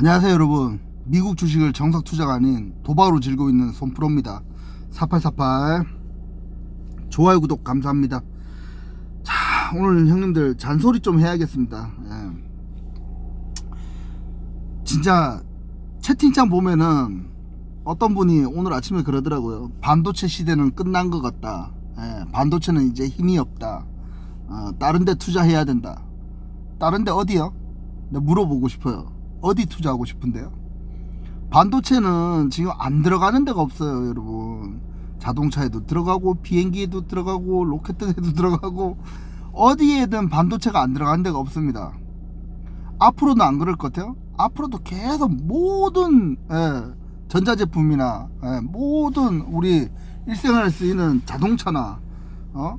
안녕하세요 여러분. 미국 주식을 정석 투자가 아닌 도박으로 즐기고 있는 손프로입니다. 4848 좋아요 구독 감사합니다. 자 오늘 형님들 잔소리 좀 해야겠습니다. 예. 진짜 채팅창 보면은 어떤 분이 오늘 아침에 그러더라고요. 반도체 시대는 끝난 것 같다. 예, 반도체는 이제 힘이 없다. 어, 다른 데 투자해야 된다. 다른 데 어디요? 내가 물어보고 싶어요 어디 투자하고 싶은데요? 반도체는 지금 안 들어가는 데가 없어요, 여러분. 자동차에도 들어가고 비행기에도 들어가고 로켓에도 들어가고 어디에든 반도체가 안 들어가는 데가 없습니다. 앞으로는 안 그럴 것 같아요. 앞으로도 계속 모든 예, 전자제품이나 예, 모든 우리 일생활에 쓰이는 자동차나 어?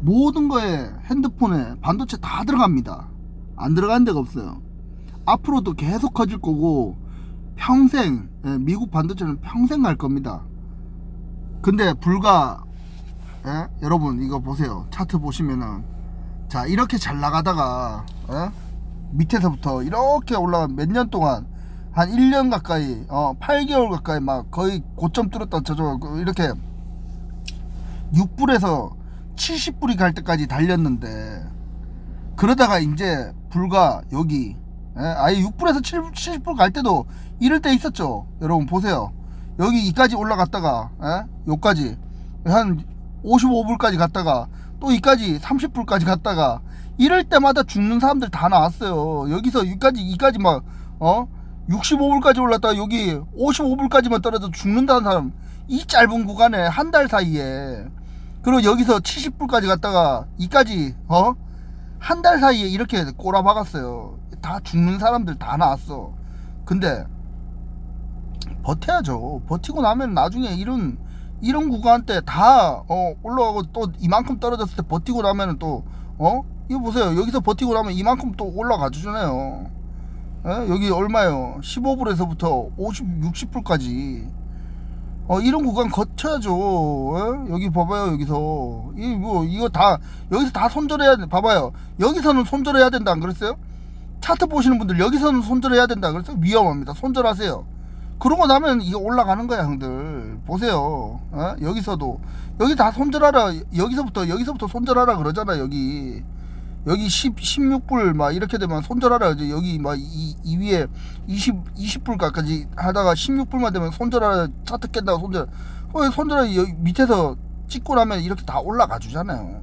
모든 거에 핸드폰에 반도체 다 들어갑니다. 안 들어가는 데가 없어요. 앞으로도 계속 커질 거고 평생 예, 미국 반도체는 평생 갈 겁니다. 근데 불과 예? 여러분 이거 보세요 차트 보시면은 자 이렇게 잘 나가다가 예? 밑에서부터 이렇게 올라가 몇 년 동안 한 1년 가까이 어 8개월 가까이 막 거의 고점 뚫었다 저저 이렇게 6불에서 70불이 갈 때까지 달렸는데 그러다가 이제 불과 여기 예, 아예 6불에서 7, 70불 갈 때도 이럴 때 있었죠. 여러분 보세요. 여기 이까지 올라갔다가 예? 요까지 한 55불까지 갔다가 또 이까지 30불까지 갔다가 이럴 때마다 죽는 사람들 다 나왔어요. 여기서 여기까지 이까지 막 어? 65불까지 올랐다가 여기 55불까지만 떨어져 죽는다는 사람 이 짧은 구간에 한 달 사이에 그리고 여기서 70불까지 갔다가 이까지 어? 한 달 사이에 이렇게 꼬라박았어요. 다 죽는 사람들 다 나왔어. 근데 버텨야죠. 버티고 나면 나중에 이런 이런 구간 때다 어, 올라가고 또 이만큼 떨어졌을 때 버티고 나면은 또 어? 이거 보세요. 여기서 버티고 나면 이만큼 또 올라가 주잖아요. 예? 여기 얼마요? 15불에서부터 50, 60불까지. 어, 이런 구간 거쳐야죠. 예? 여기 봐봐요, 여기서. 이, 뭐, 이거 다, 여기서 다 손절해야 돼. 봐봐요. 여기서는 손절해야 된다, 안 그랬어요? 차트 보시는 분들, 여기서는 손절해야 된다, 그랬어요? 위험합니다. 손절하세요. 그러고 나면 이거 올라가는 거야, 형들. 보세요. 어? 여기서도. 여기 다 손절하라. 여기서부터, 여기서부터 손절하라 그러잖아, 여기. 여기 10, 16불 막 이렇게 되면 손절하라. 이제 여기 막 이, 이 위에 20, 20불까지 하다가 16불만 되면 손절하라. 차트 깬다고 손절. 어, 손절하 밑에서 찍고 나면 이렇게 다 올라가 주잖아요.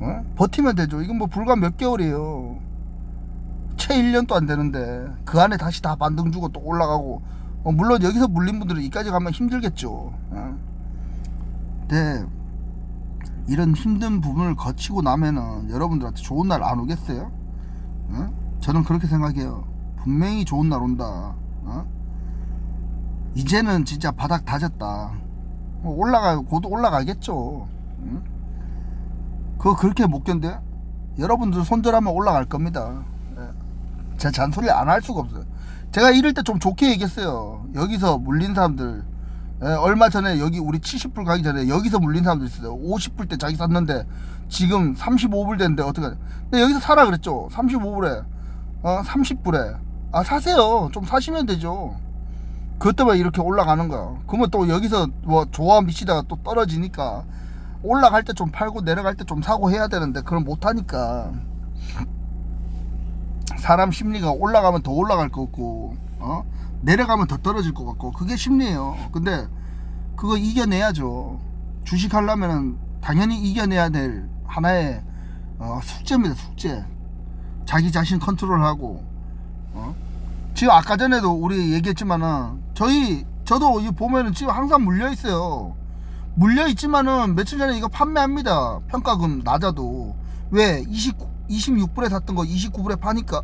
어? 버티면 되죠. 이건 뭐 불과 몇 개월이에요. 채 1년도 안 되는데 그 안에 다시 다 반등 주고 또 올라가고 어, 물론 여기서 물린 분들은 이까지 가면 힘들겠죠. 어? 근데 이런 힘든 부분을 거치고 나면은 여러분들한테 좋은 날 안 오겠어요? 어? 저는 그렇게 생각해요. 분명히 좋은 날 온다. 어? 이제는 진짜 바닥 다졌다. 뭐 올라가 곧 올라가겠죠. 응? 그거 그렇게 못 견뎌? 여러분들 손절하면 올라갈 겁니다. 제 잔소리 안 할 수가 없어요. 제가 이럴 때 좀 좋게 얘기했어요. 여기서 물린 사람들 예, 얼마 전에 여기 우리 70불 가기 전에 여기서 물린 사람들 있어요. 50불 때 자기 샀는데 지금 35불 됐는데 어떡하냐. 근데 여기서 사라 그랬죠. 35불에 어 30불에 아 사세요. 좀 사시면 되죠. 그것 때문에 이렇게 올라가는 거야. 그러면 또 여기서 뭐 좋아 미치다가 또 떨어지니까 올라갈 때 좀 팔고 내려갈 때 좀 사고 해야 되는데 그걸 못 하니까 사람 심리가 올라가면 더 올라갈 것 같고 어? 내려가면 더 떨어질 것 같고 그게 심리예요. 근데 그거 이겨내야죠. 주식 하려면은 당연히 이겨내야 될 하나의 어, 숙제입니다. 숙제. 자기 자신 컨트롤하고 어? 지금 아까 전에도 우리 얘기했지만은 저희 저도 이 보면은 지금 항상 물려 있어요. 물려 있지만은 며칠 전에 이거 판매합니다. 평가금 낮아도 왜 29, 26불에 샀던 거 29불에 파니까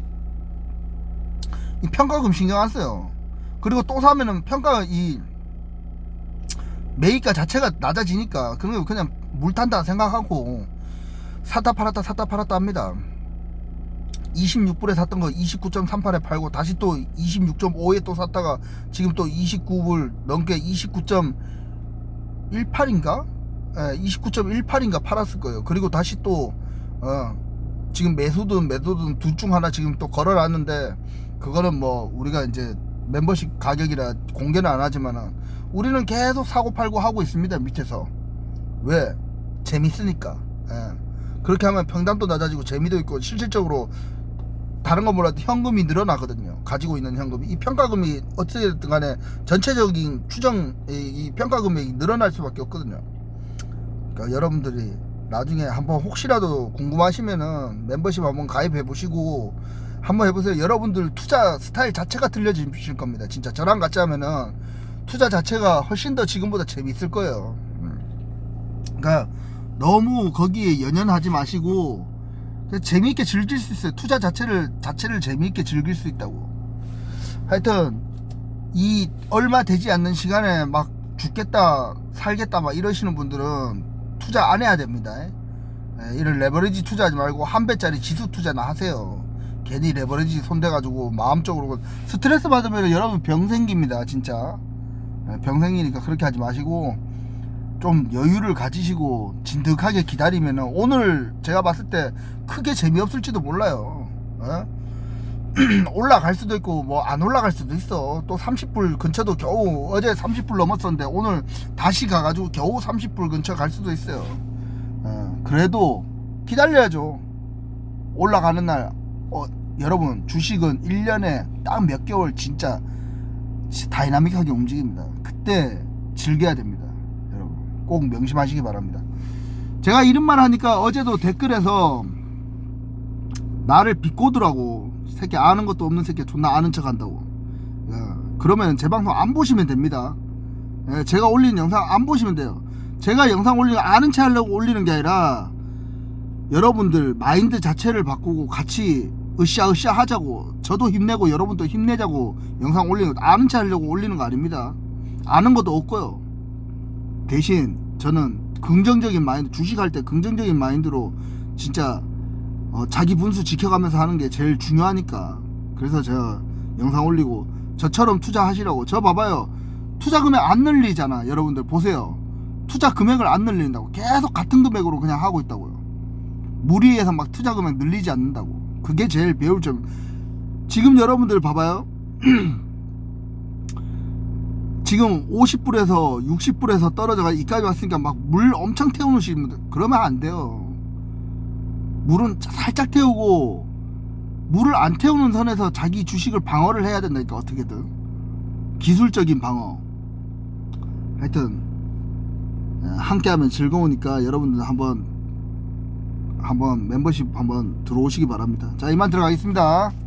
이 평가금 신경 안 써요. 그리고 또 사면은 평가 이 매입가 자체가 낮아지니까 그런 거 그냥 물 탄다 생각하고 샀다 팔았다 샀다 팔았다 합니다. 26불에 샀던 거 29.38에 팔고 다시 또 26.5에 또 샀다가 지금 또 29불 넘게 29.18인가? 예, 29.18인가 팔았을 거예요. 그리고 다시 또 어, 지금 매수든 매도든 둘 중 하나 지금 또 걸어놨는데 그거는 뭐 우리가 이제 멤버십 가격이라 공개는 안 하지만은 우리는 계속 사고 팔고 하고 있습니다 밑에서. 왜? 재밌으니까. 예. 그렇게 하면 평단도 낮아지고 재미도 있고 실질적으로 다른 건 몰라도 현금이 늘어나거든요. 가지고 있는 현금이. 이 평가금이 어찌됐든 간에 전체적인 추정 이, 이 평가 금액이 늘어날 수밖에 없거든요. 그러니까 여러분들이 나중에 한번 혹시라도 궁금하시면은 멤버십 한번 가입해 보시고 한번 해보세요. 여러분들 투자 스타일 자체가 들려지실 겁니다. 진짜 저랑 같이 하면은 투자 자체가 훨씬 더 지금보다 재미있을 거예요. 음. 그러니까 너무 거기에 연연하지 마시고 재미있게 즐길 수 있어요. 투자 자체를 자체를 재미있게 즐길 수 있다고. 하여튼 이 얼마 되지 않는 시간에 막 죽겠다 살겠다 막 이러시는 분들은 투자 안 해야 됩니다. 예, 이런 레버리지 투자하지 말고 한 배짜리 지수 투자나 하세요. 괜히 레버리지 손대가지고 마음적으로 스트레스 받으면 여러분 병 생깁니다. 진짜 예, 병 생기니까 그렇게 하지 마시고 좀 여유를 가지시고 진득하게 기다리면 오늘 제가 봤을 때 크게 재미없을지도 몰라요. 예? 올라갈 수도 있고 뭐 안 올라갈 수도 있어. 또 30불 근처도 겨우 어제 30불 넘었었는데 오늘 다시 가가지고 겨우 30불 근처 갈 수도 있어요. 어, 그래도 기다려야죠. 올라가는 날 어, 여러분 주식은 1년에 딱 몇 개월 진짜 다이나믹하게 움직입니다. 그때 즐겨야 됩니다. 여러분 꼭 명심하시기 바랍니다. 제가 말 하니까 어제도 댓글에서 나를 비꼬더라고 새끼 아는 것도 없는 새끼 존나 아는 척 한다고 야, 그러면 제 방송 안 보시면 됩니다 예, 제가 올리는 영상 안 보시면 돼요 제가 영상 올리는 거 아는 체 하려고 올리는 게 아니라 여러분들 마인드 자체를 바꾸고 같이 으쌰으쌰 하자고. 저도 힘내고 여러분도 힘내자고 영상 올리는 거체 하려고 올리는 거 아닙니다. 아는 것도 없고요. 대신 저는 긍정적인 마인드 주식할 때 긍정적인 마인드로 진짜 어, 자기 분수 지켜가면서 하는 게 제일 중요하니까. 그래서 제가 영상 올리고 저처럼 투자하시라고. 저 봐봐요. 투자 금액 안 늘리잖아 여러분들 보세요. 투자 금액을 안 늘린다고. 계속 같은 금액으로 그냥 하고 있다고요. 무리해서 막 투자 금액 늘리지 않는다고 그게 제일 배울 점. 지금 여러분들 봐봐요. 지금 50불에서 60불에서 떨어져가 이까지 왔으니까 막 물 엄청 태우시는 분들 그러면 안 돼요. 물은 살짝 태우고 물을 안 태우는 선에서 자기 주식을 방어를 해야 된다니까 어떻게든. 기술적인 방어. 하여튼 예, 함께하면 즐거우니까 여러분들 한번 한번 멤버십 한번 들어오시기 바랍니다. 자 이만 들어가겠습니다